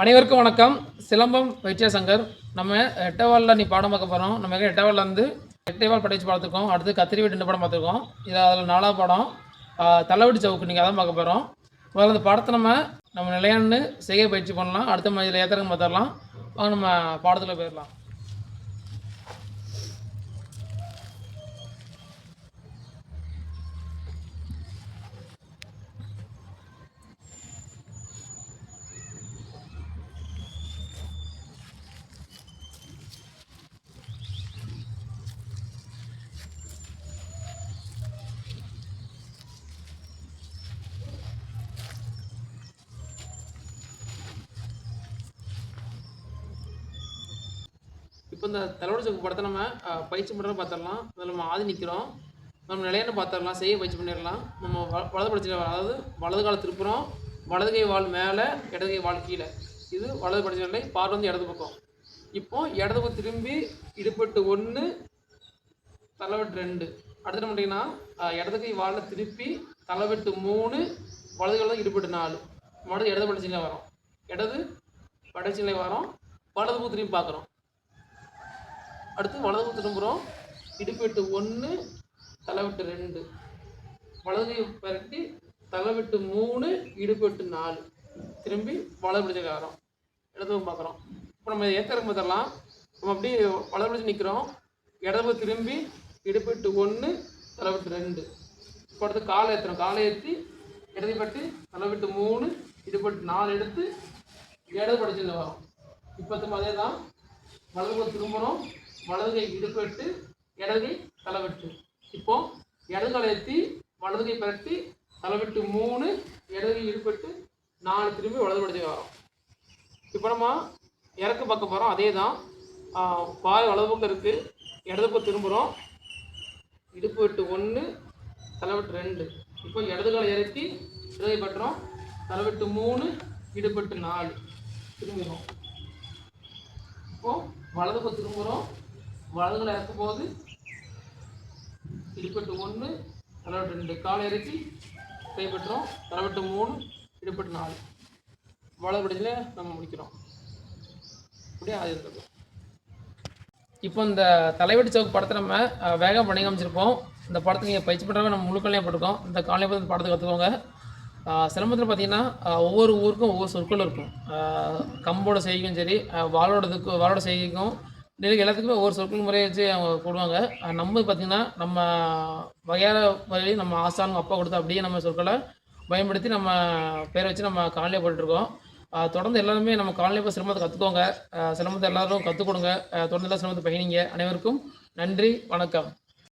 அனைவருக்கும் வணக்கம். சிலம்பம் வைத்தியசங்கர். நம்ம எட்டவாலில் நீ பாடம் பார்க்க போகிறோம் நம்ம எட்டவாலில் வந்து எட்டைவால் படைச்சு பார்த்துருக்கோம். அடுத்து கத்திரி வீட்டு ரெண்டு படம் பார்த்துருக்கோம். இது அதில் நாலாவது படம். ஆஹ் தலைவடி சவுக்கு நீங்கள் அதான் பார்க்க போகிறோம் முதல்ல அந்த படத்தை நம்ம நம்ம நிலையான்னு செய்ய பயிற்சி பண்ணலாம். அடுத்த மாதிரி இதில் ஏத்தரங்க பார்த்துடலாம் நம்ம பாடத்தில் போயிடலாம். இப்போ இந்த தலைவடி சவுக்கு படத்தை நம்ம பயிற்சி பண்ணுறோம் பார்த்துடலாம். அதில் நம்ம ஆதி நிற்கிறோம் நம்ம நிலையான பார்த்துடலாம் செய்ய பயிற்சி பண்ணிடலாம். நம்ம வ- வலது படிச்சு அதாவது வலது கால திருப்புறோம். வலது கை வால் மேலே இடது கை வால் கீழே. இது வலது படிச்ச நிலை பார்வை வந்து இடது பக்கம். இப்போ இடது பக்கம் திரும்பி இடுப்பட்டு ஒன்று தலைவெட்டு ரெண்டு. அடுத்து என்ன பண்ணிங்கன்னா இடது கை வாலில் திருப்பி தலைவெட்டு மூணு வலது காலம் இடுப்பட்டு நாலு. மடது இடது படைச்சிலே வரோம். இடது படைச்சிலே வரோம். வலது திரும்பி பார்க்குறோம். அடுத்து வலது திரும்புகிறோம் இடுப்பெட்டு ஒன்று தலைவெட்டு ரெண்டு. வலது பரட்டி தலைவெட்டு மூணு இடுப்பெட்டு நாலு. திரும்பி வலது பிடிச்ச காரம் இடது பார்க்குறோம். இப்போ நம்ம ஏத்தரம் பார்த்தரலாம் நம்ம அப்படியே வலது பிடிச்சி நிற்கிறோம் இடது திரும்பி இடுப்பெட்டு ஒன்று தலைவெட்டு ரெண்டு. இப்போ அடுத்து காலை ஏற்றுறோம் காலை ஏற்றி இடது பட்டு தலைவெட்டு மூணு இடுப்பெட்டு நாலு எடுத்து இடது படிச்சு வரோம். இப்போ அதே தான் வலது திரும்பணும் வலதுகை வலது கை இடுப்பெட்டு இடது தலைவெட்டு. இப்போ இடது காலை ஏற்றி பரட்டி தலைவெட்டு மூணு இடது இடுப்பட்டு நாலு திரும்பி வலது படிச்சு வரோம். இப்போ நம்ம இறக்கு பக்கம் போகிறோம் அதே தான் பாய் வலது பக்கம் இருக்குது இடது பக்கம் திரும்புகிறோம் இடுப்பு வெட்டு ஒன்று தலைவெட்டு ரெண்டு. இப்போ இடது காலை இறக்கி இடது பட்டுறோம். தலைவெட்டு மூணு இடுப்பெட்டு நாலு. திரும்புகிறோம் இப்போ வலது பக்கம் திரும்புகிறோம் வலது காலை இறக்கும் போது இடுப்பெட்டு ஒன்று தலைவெட்டு ரெண்டு. காலை இறக்கி கைப்பற்றுறோம். தலைவெட்டு மூணு இடுப்பட்டு நாலு. வலது நம்ம முடிக்கிறோம். அப்படியே அது இருக்குது இப்போ இந்த தலைவெட்டு சவுக்கு படத்தை நம்ம வேகம் பண்ணி காமிச்சிருப்போம். இந்த படத்தை நீங்கள் பயிற்சி பண்ணுறவங்க நம்ம முழுக்கலையே போட்டிருக்கோம். இந்த காலையை பார்த்து இந்த படத்தை கற்றுக்கோங்க சிலம்பத்தில் பார்த்தீங்கன்னா ஒவ்வொரு ஊருக்கும் ஒவ்வொரு சொற்கள் இருக்கும். கம்போட செய்கையும் சரி அஹ், வாளோடதுக்கு வாளோட செய்கைக்கும் நெல் எல்லாத்துக்குமே ஒவ்வொரு சொற்கள் முறையை வச்சு அவங்க போடுவாங்க. நம்ம பார்த்திங்கன்னா நம்ம வகையார முறையில் நம்ம ஆசானுங்க அப்பா கொடுத்த அப்படியே நம்ம சொற்களை பயன்படுத்தி நம்ம பேரை வச்சு நம்ம காலையில் போட்டுருக்கோம் தொடர்ந்து எல்லாருமே நம்ம காலையில் போய் சிரமத்தை கற்றுக்கோங்க சிரமத்தை எல்லாரும் கற்றுக் கொடுங்க. தொடர்ந்து எல்லாம் சிரமத்தை பயணிங்க அனைவருக்கும் நன்றி வணக்கம்.